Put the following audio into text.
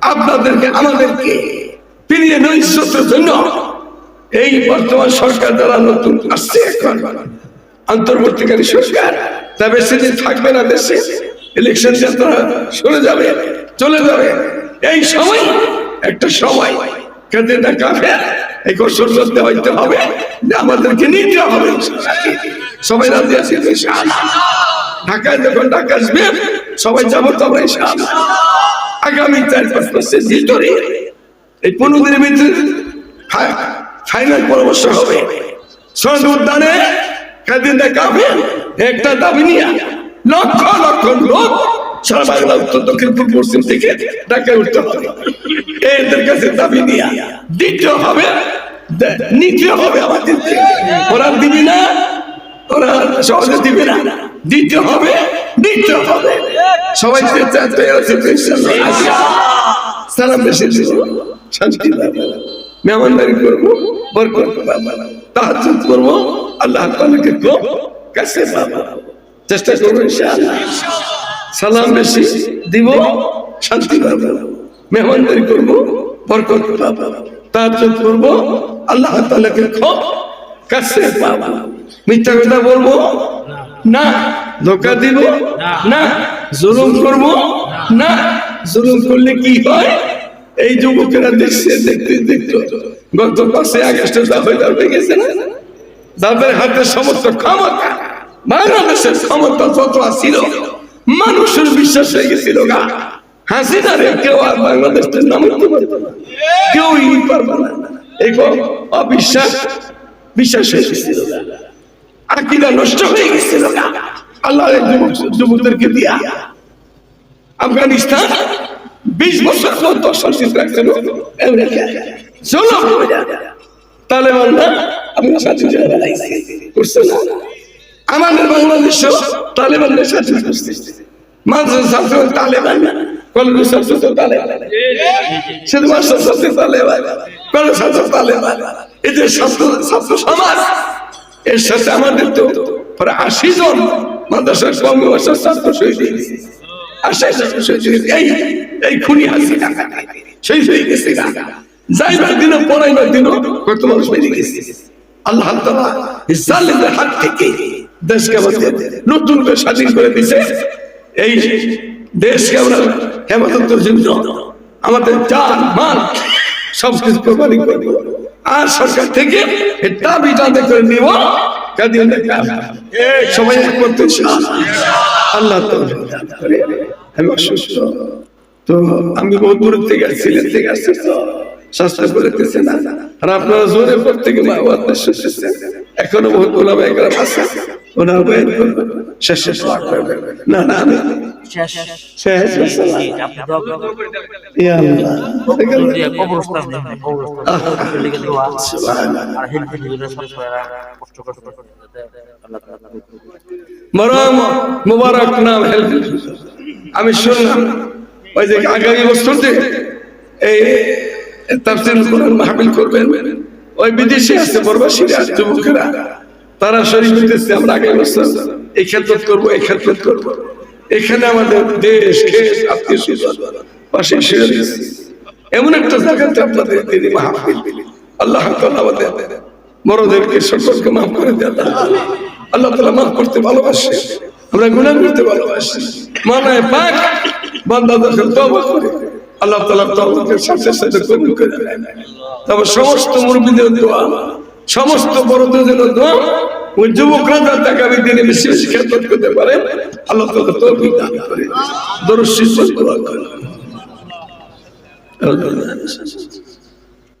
আপনাদেরকে, আমাদেরকে ফিরিয়ে নৈশ্বতের জন্য। এই বর্তমান সরকার দ্বারা নতুন আসছে এখন। অন্তর্বর্তীকারী সরকার, তা বেশি দিন থাকবে না দেশে। ইলেকশন যাত্রা সরে যাবে, চলে যাবে। এই সময়, একটা সময়, কেঁদে না কাফে এই কৌশল করতে হইতে হবে আমাদেরকে নিতে হবে। সবাই রাজি আছে ঢাকায় যখন ঢাকা আসবে, সবাই যাব তবে। আগামী চার পাঁচ মাসের ভিতরে, এই পনেরো দিনের ভিতরে ফাইনাল পরামর্শ হবে। সনদ উদ্যানে কাদিন্দা কাফে একটা দাবি নিয়ে লক্ষ লক্ষ লোক সারা বাংলা, উত্তর, দক্ষিণ, পূর্ব, পশ্চিম থেকে ঢাকায় উঠতে হবে। এদের কাছে দাবি নিয়ে দ্বিতীয় হবে নিতে হবে আমাদেরকে ওরা দিবি না, ওরা সহজে দিবে না। দিতে হবে চেষ্টা করব ইনশাআল্লাহ। সালাম বেশি দিব, শান্তি পাবো। মেহমানদারি করব, বরকত পাবো। তাহাজ্জুদ করব, আল্লাহ তাআলাকে কো কাছে পাবো। মিথ্যা কথা বলব? না। ধোকা দিব? না। জুলুম করব? না। জুলুম করলে কি হয়? এই যুবকেরা দেখছে, দেখতে দেখতে। গত পাশে আগস্টে হয়ে গেছে না? যাদের হাতে সমস্ত ক্ষমতা, বাংলাদেশের ক্ষমতা যত ছিল মানুষের বিশ্বাস হয়ে গেছিল গা। হাসিনা রে, কেউ আর বাংলাদেশের নাম পারবে না। কেউই পারবে না। এই অবিশ্বাস বিশ্বাস হয়ে গেছিল গা। আকিদা নষ্ট হয়ে গেছিল গা। আল্লাহ যুবকদেরকে দিয়া আফগানিস্তান আমাদের বাংলাদেশ তালেবান এই খুনি যাইবার দিনও, পড়াইবার দিনও কত মানুষ গেছে। আল্লাহ হাত থেকে দেশকে নতুন করে স্বাধীন করে দিছে এই দেশকে আমরা হেমন্তর জন্য আমাদের জান মাল সব কিছু কোরবানি করে আর সরকার থেকে করে নিব সবাই করতে আল্লাহ তো আমি বহু দূর থেকে আর আপনারা জোরে বাবা শুনতেছেন এখনও বহুত ওলামা একরাম ওনার বয়ান করবেন শেষ না না আমি শেষ মরম মুবারক নাম হেল্প আমি শুনলাম ওই যে আগামী বছর যে এই তাফসির কোরআন মাহফিল করবেন। ওই বিদেশে আছে প্রবাসীরা যুবকেরা। তারা শরীর হইতেছে, আমরা আগামী বছর এই ক্ষেত্র করব, এই ক্ষেত্র করব। এখানে আমাদের দেশ খেস আত্মীয় পাশে এমন একটা জায়গাতে আপনাদের তিনি মাহফিল আল্লাহ আমাদের বড়দেরকে সকলকে মাফ করে দেন। আল্লাহ তালা মাফ করতে ভালোবাসে। আমরা গুণা করতে ভালোবাসি। মানায় পাক বান্দা যখন তওবা করে আল্লাহ তালা তওবাকে সাথে সাথে কবুল করে নেন তবে সমস্ত মুরব্বীদের দোয়া, সমস্ত বড়দের জন্য দোয়া ওই যুবকরা যাতে আগামী দিনে বেশি বেশি খেদমত করতে পারে, আল্লাহ তালা তৌফিক বিধান করে। দরুদ শরীফ দোয়া করে